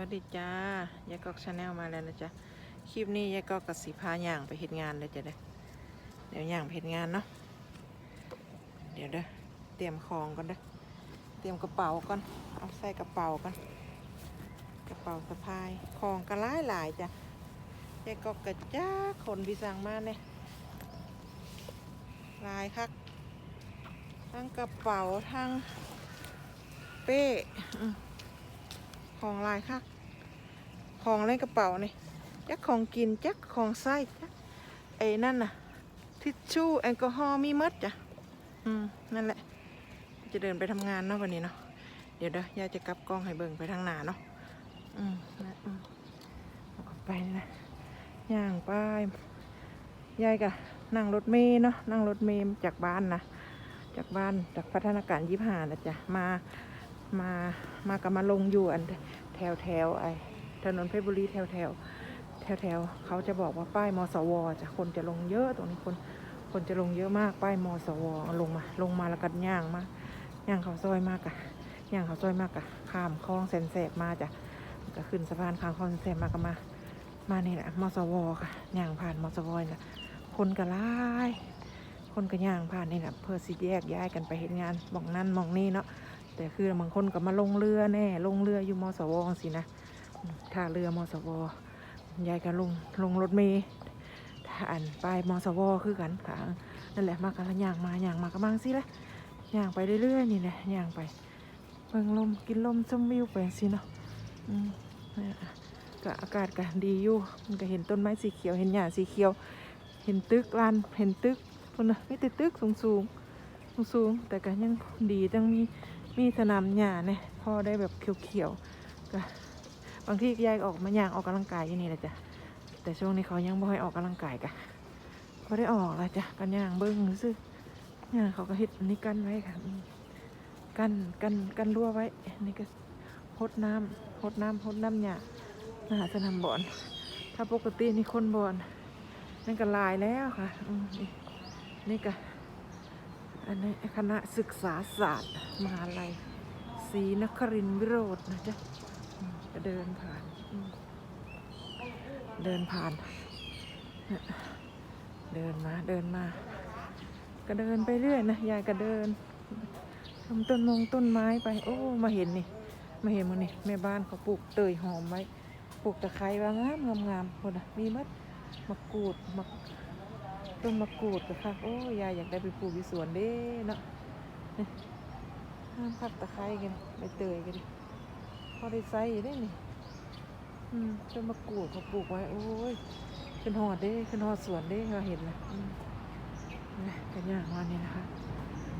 วัสดีจ้ายายกอกชาแนลมาแล้วนะจ๊ะ คลิปนี้ยายกอกกับสีพาย่างไปเห็นงานเลยจ้ะเด้เดี๋ยวย่างไปเห็นงานเนาะ เดี๋ยวเด้อ เตรียมของก่อนเด้อ เตรียมกระเป๋าก่อน เอาใส่กระเป๋าก่อน กระเป๋าสะพาย ของก็หลายหลายจ้ะยายกอกกับจ้าคนพิสังมาเนี่ยลายคัก ทั้งกระเป๋าทั้งเป้ ของลายคักของในกระเป๋านี่จักของกินจักของไส้จักไอ้นั่นน่ะทิชชู่แอลกอฮอล์มีมัดจ้ะอืมนั่นแหละ จะเดินไปทำงานเนาะวันนี้เนาะเดี๋ยวเด้อยายจะกลับกล้องให้เบิ่งไปทางหน้าเนาะอืมนะอืมกลับไปนี่นะย่างไปยายกะนั่งรถเมล์เนาะนั่งรถเมล์จากบ้านนะจากบ้านจากพัฒนาการยี่ห้านะจ๊ะมา มามากับมาลงอยู่อันแถวแถวไอถนนเพชรบุรีแถวแถวแถวแถวเขาจะบอกว่าป้ายมสวจะคนจะลงเยอะตรงนี้คนคนจะลงเยอะมากป้ายมสวลงมา ลงมาแล้วก็ย่างมาย่างเขาซอยมากอะย่างเขาซอยมากอะข้ามคลองแสนแสบมาจ้ะก็ขึ้นสะพานข้ามคลองแสนแสบมาก็มา มานี่แหละมสวค่ะย่างผ่านมสวนี่ะคนก็หลายคนก็ย่างผ่านนี่แหละเพื่อสิแยกย้ายกันไปเห็นงานมองนั่นมองนี่เนาะ แต่คือบางคนก็มาลงเรือแน่ ลงเรืออยู่มสวสินะท่าเรือมสวยายก็ลงลงรถเมล์ท่าอันไปมสวคือกันค่ะนั่นแหละมากันละย่างมาย่างมาก็มังสิละย่างไปเรื่อยๆนี่แหละย่างไปเบิ่งลมกินลมชมวิวไปสิเนาะอืมนี่ยก็อากาศก็ดีอยู่มันก็เห็นต้นไม้สีเขียวเห็นหญ้าสีเขียว เห็นตึกลานเห็นตึกพุ่นนะไมีแต่ตึกสูงสูงสูงสูงๆแต่ก็ยังดีจังมี มีสนามหญ้าเนี่ยพอได้แบบเขียวๆก็บางที่ยายออกมาย่างออกกำลังกายอยู่นี่แหละจ้ะแต่ช่วงนี้เขายังบ่ให้ออกกำลังกายกะพอได้ออกแล้วจ้ะกันย่างเบิ้งซื้อย่างเขาก็เฮ็ดอันนี้กันไว้ค่ะกันกันกันรั่วไว้นี่ก็พดน้ำพดน้ำพดน้ำหญ้านะฮะสนามบอลถ้าปกตินี่คนบอลนั่นก็ลายแล้วค่ะอืมนี่ก็ อันนี้คณะศึกษาศาสตร์มหาลัยศรีนครินทรวิโรจน์นะจ๊ะก็เดินผ่าน เดินผ่าน เดินมาเดินมา ก็เดินไปเรื่อยนะยายก็เดินทำต้นมงต้นไม้ไป โอ้ มาเห็นนี่ มาเห็นมันนี่แม่บ้านเขาปลูกเตยหอมไว้ปลูกตะไคร้ว่างามงามงามๆคนอะมีมัดมะกรูดมะ ต้นมะกรูดกับค่ะโอ้ยายอยากได้ไปปลูกที่สวนเด้เนาะห้ามพักตะไคร้กันใบเตยกันพอได้ใส่ได้นี่อืมต้นมะกรูดเขาปลูกไว้ โอ้ยขึ้นหอดเด้ขึ้นหอดสวนเด้เราเห็นนะนี่กันย่างมานี่นะคะ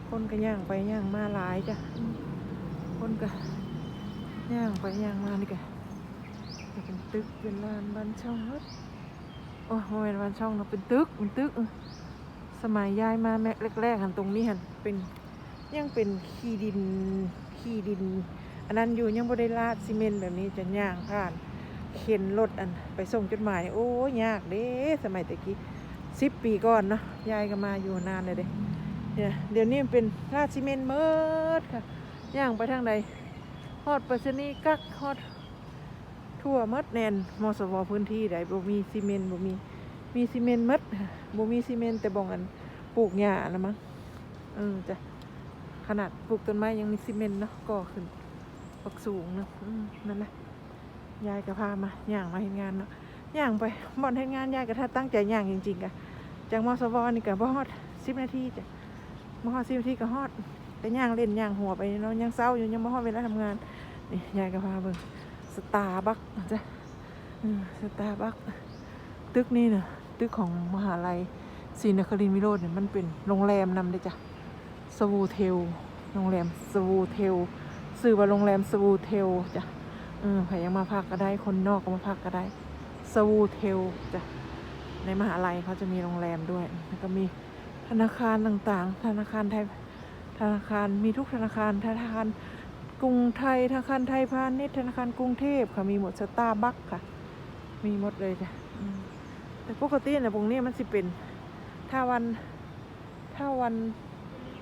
คนก็ย่างไปย่างมาหลายจ้ะคนก็ย่างไปย่างมานี่ก็เป็นตึกเป็นลานบ้านช่องเฮด อ้โมเป็นวันช่องเนาะเป็นตึกเป็นตึกสมัยยายมาแม่แรกๆหันตรงนี้หันเป็นยังเป็นขี้ดินขี้ดิน อันนั้นอยู่ยังบ่ได้ลาดซีเมนต์แบบนี้จะย่างผ่านเข็นรถอันไปส่งจดหมาย โอ้ยากเด้สมัยตะกี้สิบปีก่อนเนาะยายก็มาอยู่นานเลยเด้เนี่ยเดี๋ยวนี้มันเป็นลาดซีเมนต์เมิดค่ะย่างไปทางใดฮอดไปรษณีกักฮอด ทั่วหมดแน่นมสวพื้นที่ใดบ่มีซีเมนต์บ่มีมีซีเมนต์มดบ่มีซีเมนต์แต่บ่งอันปลูกหญ้าละมั้งเออจ้ะขนาดปลูกต้นไม้ยังมีซีเมนต์เนาะก่อขึ้นปักสูงเนาะนั่นแหละยายก็พามาย่างมาเฮ็ดงานเนาะย่างไปบ่อนเฮ็ดงานยายก็ถ้าตั้งใจย่างจริงๆกะจากมสวนี่ก็บ่ฮอด10นาทีจ้ะบ่ฮอด10นาทีก็ฮอดแต่ย่างเล่นย่างหัวไปเนาะยังเศร้าอยู่ยังบ่ฮอดเวลาทำงานนี่ยายก็พาเบิ่ง สตาร์บัคจ้ะสตาร์บัคตึกนี่เนะตึกของมหาลัยศรีนครินทร์วิโรจน์เนี่ยมันเป็นโรงแรมนำเลยจ้ะสวูเทลโรงแรมสวูเทลสื่อว่าโรงแรมสวูเทลจ้ะเออใครยังมาพักก็ได้คนนอกก็มาพักก็ได้สวูเทลจ้ะในมหาลัยเขาจะมีโรงแรมด้วย แล้วก็มีธนาคารต่างๆ ธนาคารไทยธนาคารมีทุกธนาคารธนาคาร กรุงไทยธนาคารไทยพาณิชย์ธนาคารกรุงเทพค่ะมีหมดสตาร์บัคค่ะ มีหมดเลยจ้ะแต่ปกติเนี่ยตรงนี้มันสิเป็นถ้าวันถ้าวัน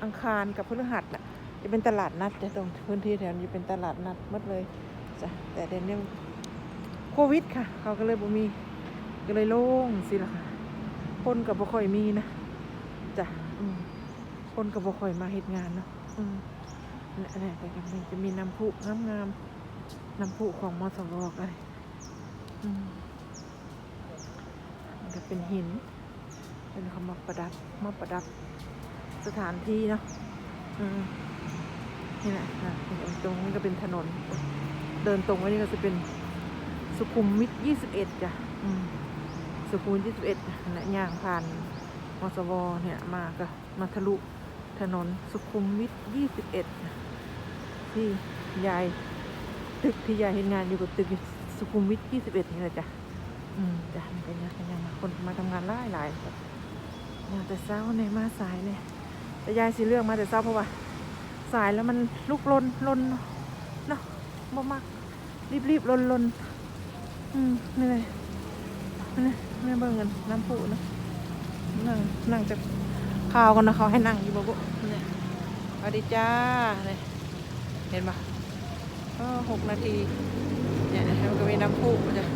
อังคารกับพฤหัสน่ะจะเป็นตลาดนัดจะตรงพื้นที่แถวนี้เป็นตลาดนัดหมดเลยจ้ะแต่เดี๋ยวนี้โควิดค่ะ เขาก็เลยบ่มีก็เลยโล่งสิล่ะค่ะคนกับบ่ค่อยมีนะจ้ะคนกับบ่ค่อยมาเฮ็ดงานเนาะอืม นี่นนี่ไปกันนี่จะมีน้ำพุงามๆน้ำพุของมอสวกันอืมมันก็เป็นหิน เป็นคำมาประดับมาประดับสถานที่เนาะอืมนี่แหละนะตรงนี้ก็เป็นถนน เดินตรงไปนี่ก็จะเป็นสุขุมวิทยี่สิบเอ็ดจ้ะอืมสุขุมวิทยี่สิบเอ็ดนะย่างผ่านมสวเนี่ยมาก็มาทะลุถนนสุขุมวิทยี่สิบเอ็ด ที่ยายตึกที่ยายเห็นงานอยู่กับตึกสุขุมวิทยี่สิบเอ็ดนี่แหละจ้ะอืมจ้ะนี่เป็นยังเป็นยังมาคนมาทำงานหลายหลายๆมาแต่เช้าเนี่ยมาสายเนี่ยแต่ยายสิเลือกมาแต่เช้าเพราะว่า สายแล้วมันลุกลนลนเนาะบ่มักรีบรีบลนลนอืมเหนื่อยนี่ไม่เบิ่งกันน้ำผุเนาะนั่งนั่งจะข่าวกันนะเขาให้นั่งอยู่บ่บุเนี่ยสวัสดีจ้าเนี่ย เห็นปะก็หกนาที เนี่ยมันก็มีน้ำผุจ้ะ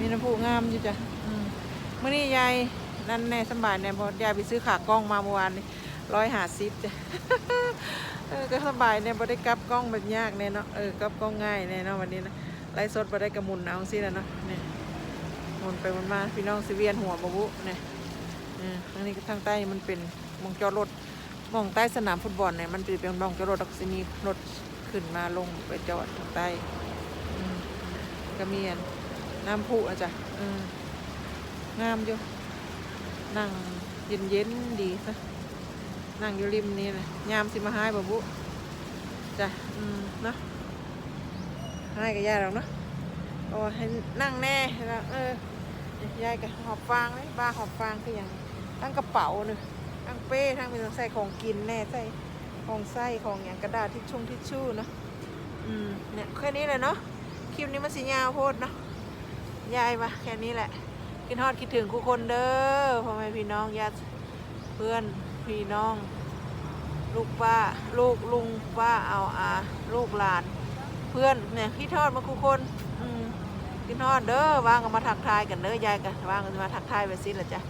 มีน้ำผุงามอยู่จ้ะอืมเมื่อนี้ยายนั่นแน่สำบายเนี่ยเพอยายไปซื้อขากล้องมาเมื่อวานนี้ร้อยหาสิบจ้ะเออก็สบายเนี่ยบ่ได้กลับกล้องแบบยากเนี่ยเนาะเออกลับกล้องง่ายเนี่ยเนาะวันนี้นะไลฟ์สดบ่ได้กระมุนเอาสิแล้วเนาะเนี่ยหมุนไปหมุนมาพี่น้องสิเวียนหัวบ่บุเนี่ยเออทางนี้ก็ทางใต้มันเป็นหมองจอดรถห มองใต้สนามฟุตบอลเนี่ยมันเป็นมองจอดรถแล้วก็สิมีรถขึ้นมาลงไปจอดใต้อืมก็มีอันน้ำพุอะจ้ะงามอยู่นั่งเย็นเย็นๆดีซะนั่งอยู่ริมนี้นะยามสิมาหายบ่บุจ้ะอืมเนาะหายกับยายเราเนาะโอ้ให้นั่งแน่แล้วเออยายกับหอบฟางเลยบ้าหอบฟางคืออย่างตั้งกระเป๋าหนึ่ง ตั้งเป้ทั้งมีต้องใส่ของกินแน่ใส่ของไส้ของอย่างกระดาษทิชชงทิชชู่เนาะอืมเนี่ยแค่นี้เลยเนาะคลิปนี้มันสียาวโพดเนาะยายมาแค่นี้แหละกินฮอดคิดถึงคู่คนเด้อพ่อแม่พี่น้องญาติเพื่อนพี่น้อง ลูกป้าลูกลุงป้าเอาอาลูกหลาน เพื่อนเนี่ยพี่ทอดมาคุกคนอืมพี่ทอดเด้อว่างก็มาทักทายกันเด้อยายกันว่างก็มาทักทายไปสิละจ้ะ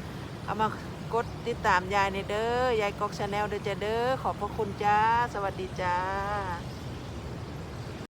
เอามา กดติดตามยายในเด้อยายกอกชาแนลเด้อจ้ะเด้อขอบพระคุณจ้า สวัสดีจ้า